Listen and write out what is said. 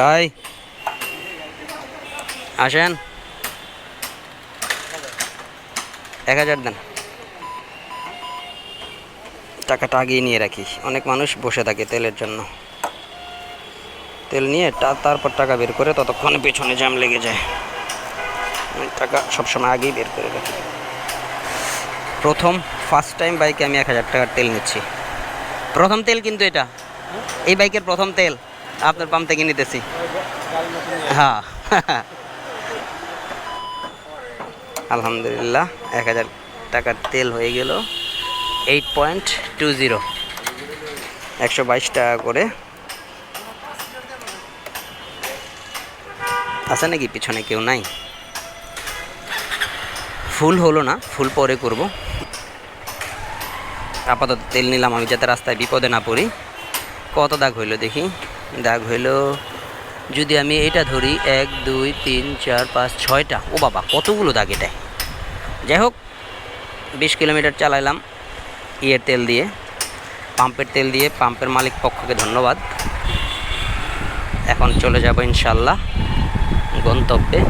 ভাই। আসেন। এক হাজার দেন। টাকাটা আগিয়ে নিয়ে রাখি অনেক মানুষ বসে থাকে তেলের জন্য। তেল নিয়ে তারপর টাকা বের করে ততক্ষণ পেছনে জ্যাম লেগে যায়। টাকা সবসময় আগেই বের করে রাখি। প্রথম ফার্স্ট টাইম বাইকে আমি এক হাজার টাকার তেল নিচ্ছি। প্রথম তেল কিন্তু এটা। এই বাইকের প্রথম তেল। আপনার পাম্প থেকে নিতেছি। হ্যাঁ। আলহামদুলিল্লাহ, এক হাজার টাকার তেল হয়ে গেল। এইট পয়েন্ট টু জিরো একশো বাইশ টাকা করে। আছে নাকি? পিছনে কেউ নাই? ফুল হলো না, ফুল পরে করব। আপাতত তেল নিলাম, আমি যাতে রাস্তায় বিপদে না পড়ি। কত দাগ হইল দেখি। দাগ হইল, যদি আমি এটা ধরি, এক, দুই, তিন, চার, পাঁচ, ছয়টা। ও বাবা, কতগুলো দাগ এটায় যাই হোক, বিশ কিলোমিটার চালাইলাম ইয়ের তেল দিয়ে, পাম্পের তেল দিয়ে, পাম্পের মালিক পক্ষকে ধন্যবাদ। এখন চলে যাব ইনশাল্লাহ গন্তব্যে।